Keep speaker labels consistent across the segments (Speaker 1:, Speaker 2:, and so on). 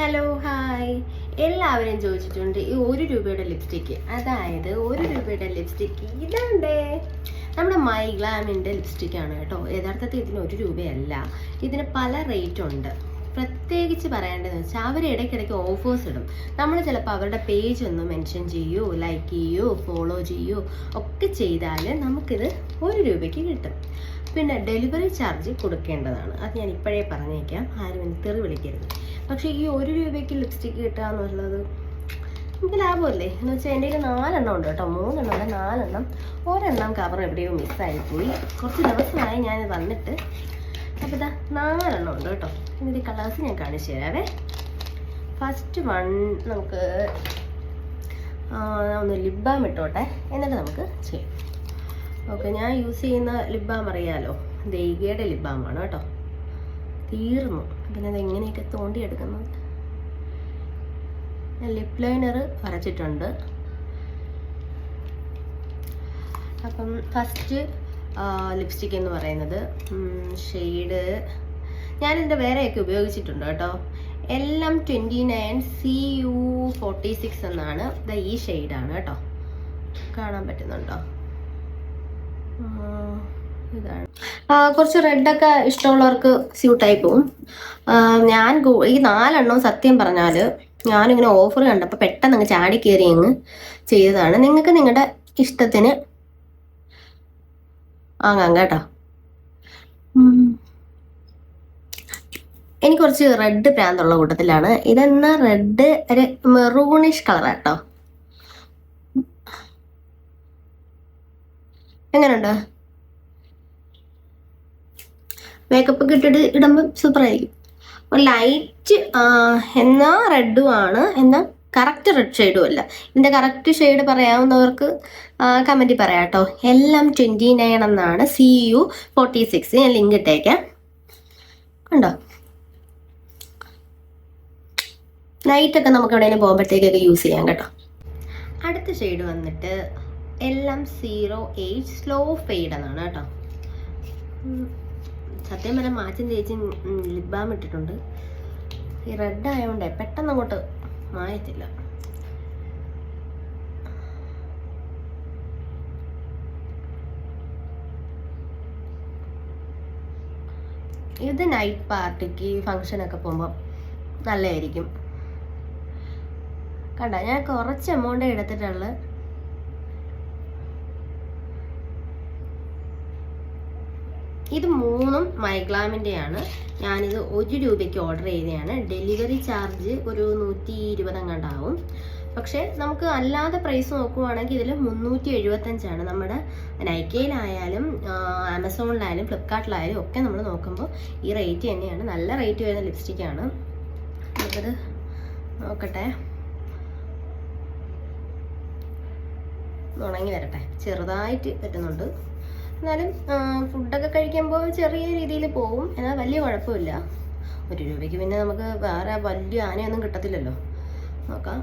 Speaker 1: Hello hi എല്ലാവരും ചോദിച്ചിട്ടുണ്ട് ഈ ഒരു രൂപയുടെ ലിപ്സ്റ്റിക്ക് അതായത് ഒരു രൂപയുടെ ലിപ്സ്റ്റിക്ക് ഇതാണ്ടേ. നമ്മുടെ മൈ ഗ്ലാമിന്റെ ലിപ്സ്റ്റിക്കാണ് കേട്ടോ. യഥാർത്ഥത്തിൽ ഇതിന് ഒരു രൂപയല്ല. ഇതിന് പല റേറ്റ് ഉണ്ട്. പ്രത്യേകിച്ച് പറയേണ്ടതെന്ന് വെച്ചാൽ അവർ ഇടയ്ക്കിടയ്ക്ക് ഓഫേഴ്സ് ഇടും. നമ്മൾ ചിലപ്പോൾ അവരുടെ പേജ് ഒന്ന് മെൻഷൻ ചെയ്യോ ലൈക്ക് ചെയ്യോ ഫോളോ ചെയ്യോ ഒക്കെ ചെയ്താൽ നമുക്കിത് ഒരു രൂപയ്ക്ക് കിട്ടും. പിന്നെ ഡെലിവറി ചാർജ് കൊടുക്കേണ്ടതാണ്. അത് ഞാൻ ഇപ്പോഴേ പറഞ്ഞേക്കാം. ആരും എനിക്ക് തെറി വിളിക്കരുത്. പക്ഷേ ഈ ഒരു രൂപയ്ക്ക് ലിപ്സ്റ്റിക്ക് കിട്ടുക എന്നുള്ളത് നമുക്ക് ലാഭമല്ലേ? എന്ന് വെച്ചാൽ എന്റെ കയ്യിൽ നാലെണ്ണം ഉണ്ട് കേട്ടോ. മൂന്നെണ്ണം അല്ല നാലെണ്ണം. ഒരെണ്ണം കവർ എവിടെയോ മിസ്സായിപ്പോയി കുറച്ച് ദിവസമായി ഞാൻ വന്നിട്ട് അപ്പോൾ ഇതാ നാലെണ്ണം ഉണ്ട് കേട്ടോ. ഇതിന്റെ കളേഴ്സ് ഞാൻ കാണിച്ചു തരാവേ. ഫസ്റ്റ് വൺ നമുക്ക് ഒന്ന് ലിപ് ബാം ഇട്ടോട്ടെ. എന്നിട്ട് നമുക്ക് ചെയ്യാം. ഓക്കെ ഞാൻ യൂസ് ചെയ്യുന്ന ലിപ് ബാം അറിയാലോ? ദൈകയുടെ ലിപ് ബാമാണ് കേട്ടോ. തീർന്നു. പിന്നെ അത് എങ്ങനെയൊക്കെ ഞാൻ ലിപ് ലൈനർ വരച്ചിട്ടുണ്ട്. അപ്പം ഫസ്റ്റ് ലിപ്സ്റ്റിക് എന്ന് പറയുന്നത്. ഷെയ്ഡ് ഞാനിതിന്റെ വേറെയൊക്കെ ഉപയോഗിച്ചിട്ടുണ്ട് കേട്ടോ. എല്ലാം twenty nine C U forty six എന്നാണ് ഇത് ഈ ഷെയ്ഡാണ് കേട്ടോ. കാണാൻ പറ്റുന്നുണ്ടോ? ഇതാണ്. കുറച്ച് റെഡൊക്കെ ഇഷ്ടമുള്ളവർക്ക് സ്യൂട്ടായി പോവും. ഞാൻ ഈ നാലെണ്ണവും സത്യം പറഞ്ഞാൽ ഞാനിങ്ങനെ ഓഫർ കണ്ടപ്പോൾ പെട്ടെന്ന് അങ്ങ് ചാടി കയറി അങ്ങ് ചെയ്തതാണ്. നിങ്ങൾക്ക് നിങ്ങളുടെ ഇഷ്ടത്തിന് വാങ്ങാം കേട്ടോ. എനിക്ക് കുറച്ച് റെഡ് പ്രാന്തുള്ള കൂട്ടത്തിലാണ്. ഇതെന്നാ റെഡ് ഒരു മെറൂണിഷ് കളർ കേട്ടോ എങ്ങനെയുണ്ട് മേക്കപ്പ് ഒക്കെ ഇട്ടിട്ട് ഇടുമ്പോൾ സൂപ്പർ ആയിരിക്കും. ലൈറ്റ് എന്നാ റെഡും ആണ്. എന്നാൽ കറക്റ്റ് റെഡ് ഷെയ്ഡും അല്ല. ഇതിന്റെ കറക്റ്റ് ഷെയ്ഡ് പറയാവുന്നവർക്ക് കമന്റിൽ പറയാം കേട്ടോ എല്ലാം ട്വന്റി നയൻ എന്നാണ് സി യു ഫോർട്ടി സിക്സ് ഞാൻ ലിങ്ക് ഇട്ടേക്കാം. കണ്ടോ? നൈറ്റൊക്കെ നമുക്ക് എവിടെയെങ്കിലും പോകുമ്പോഴത്തേക്കൊക്കെ യൂസ് ചെയ്യാം കേട്ടോ. അടുത്ത ഷെയ്ഡ് വന്നിട്ട് എല്ലാം സീറോ എയ്റ്റ് സ്ലോ ഫെയ്ഡ് എന്നാണ് കേട്ടോ. സത്യം പറഞ്ഞാൽ മാച്ചും ചേച്ചി ലിപ് ഇട്ടിട്ടുണ്ട്. ഈ റെഡ് ആയതുകൊണ്ടേ പെട്ടെന്ന് അങ്ങോട്ട് മായത്തില്ല ഇത് നൈറ്റ് പാർട്ടിക്ക് ഫങ്ഷനൊക്കെ പോകുമ്പോൾ നല്ലതായിരിക്കും. കണ്ട ഞാൻ കുറച്ച് എമൗണ്ട് എടുത്തിട്ടുള്ളു ഇത് മൂന്നും മൈഗ്ലാമിന്റെയാണ് ഞാനിത് ഒരു രൂപയ്ക്ക് ഓർഡർ ചെയ്തതാണ് ഡെലിവറി ചാർജ് ഒരു നൂറ്റി ഇരുപതങ്ങാണ്ടാവും പക്ഷേ നമുക്ക് അല്ലാതെ പ്രൈസ് നോക്കുവാണെങ്കിൽ ഇതിൽ മുന്നൂറ്റി എഴുപത്തഞ്ചാണ് നമ്മുടെ നൈക്കയിലായാലും ആമസോണിലായാലും ഫ്ലിപ്കാർട്ടിലായാലും ഒക്കെ നമ്മൾ നോക്കുമ്പോൾ ഈ റേറ്റ് തന്നെയാണ്. നല്ല റേറ്റ് വരുന്ന ലിപ്സ്റ്റിക്കാണ് നമുക്കത് നോക്കട്ടെ. ഉണങ്ങി വരട്ടെ. ചെറുതായിട്ട് പറ്റുന്നുണ്ട്. എന്നാലും ഫുഡൊക്കെ കഴിക്കുമ്പോൾ ചെറിയ രീതിയിൽ പോവും. എന്നാൽ വലിയ കുഴപ്പമില്ല. ഒരു രൂപയ്ക്ക് പിന്നെ നമുക്ക് വേറെ വലിയ ആനയൊന്നും കിട്ടത്തില്ലല്ലോ. നോക്കാം.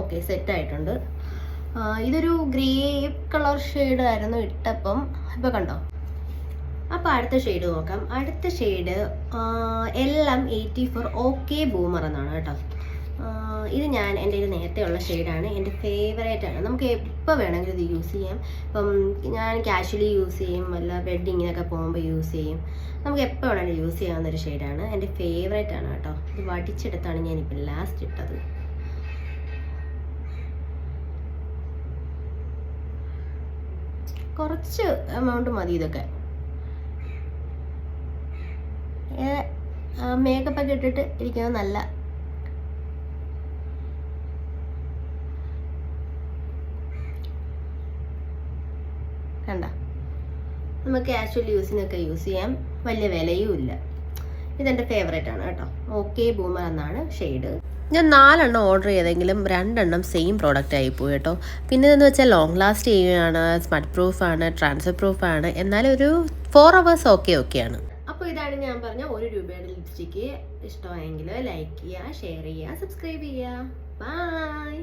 Speaker 1: ഓക്കെ സെറ്റായിട്ടുണ്ട് ഇതൊരു ഗ്രേ കളർ ആയിരുന്നു ഇട്ടപ്പം. ഇപ്പം കണ്ടോ? അപ്പോൾ അടുത്ത ഷെയ്ഡ് നോക്കാം. അടുത്ത ഷെയ്ഡ് എല്ലാം എയ്റ്റി ഫോർ ഓക്കെ ബൂമർ എന്നാണ് കേട്ടോ. ഇത് ഞാൻ എന്റെ ഇത് നേരത്തെ ഉള്ള ഷെയ്ഡാണ്. എന്റെ ഫേവറേറ്റ് ആണ്. നമുക്ക് എപ്പോൾ വേണമെങ്കിലും ഇത് യൂസ് ചെയ്യാം. ഇപ്പം ഞാൻ കാഷ്വലി യൂസ് ചെയ്യും. വല്ല വെഡ്ഡിങ്ങിനൊക്കെ പോകുമ്പോൾ യൂസ് ചെയ്യും. നമുക്ക് എപ്പോൾ വേണമെങ്കിലും യൂസ് ചെയ്യാവുന്ന ഒരു ഷെയ്ഡാണ്. എന്റെ ഫേവറേറ്റ് ആണ് കേട്ടോ. ഇത് വടിച്ചെടുത്താണ് ഞാനിപ്പോൾ ലാസ്റ്റ് ഇട്ടത്. കുറച്ച് എമൗണ്ട് മതി ഇതൊക്കെ. മേക്കപ്പൊക്കെ ഇട്ടിട്ട് ഇരിക്കുന്നത് നല്ല കണ്ട. നമുക്ക് ക്യാഷ്വൽ യൂസിനൊക്കെ യൂസ് ചെയ്യാം. വലിയ വിലയും ഇല്ല. ഇതെന്റെ ഫേവറേറ്റ് ആണ് കേട്ടോ. ഓക്കെ ബൂമർ എന്നാണ് ഷെയ്ഡ് ഞാൻ നാലെണ്ണം ഓർഡർ ചെയ്തെങ്കിലും രണ്ടെണ്ണം സെയിം പ്രോഡക്റ്റ് ആയിപ്പോയി കേട്ടോ. പിന്നെ എന്ന് വെച്ചാൽ ലോങ് ലാസ്റ്റ് ചെയ്യുകയാണ് സ്മട്ട് പ്രൂഫ് ആണ് ട്രാൻസ്ഫർ പ്രൂഫ് ആണ്. എന്നാലും ഒരു ഫോർ അവേഴ്സ് ഓക്കെ ഓക്കെയാണ് അപ്പോൾ ഇതാണ് ഞാൻ പറഞ്ഞ ഒരു രൂപയുടെ ലിപ്സ്റ്റിക്ക് ഇഷ്ടമായെങ്കിൽ ലൈക്ക് ചെയ്യുക ഷെയർ ചെയ്യുക സബ്സ്ക്രൈബ് ചെയ്യുക. ബൈ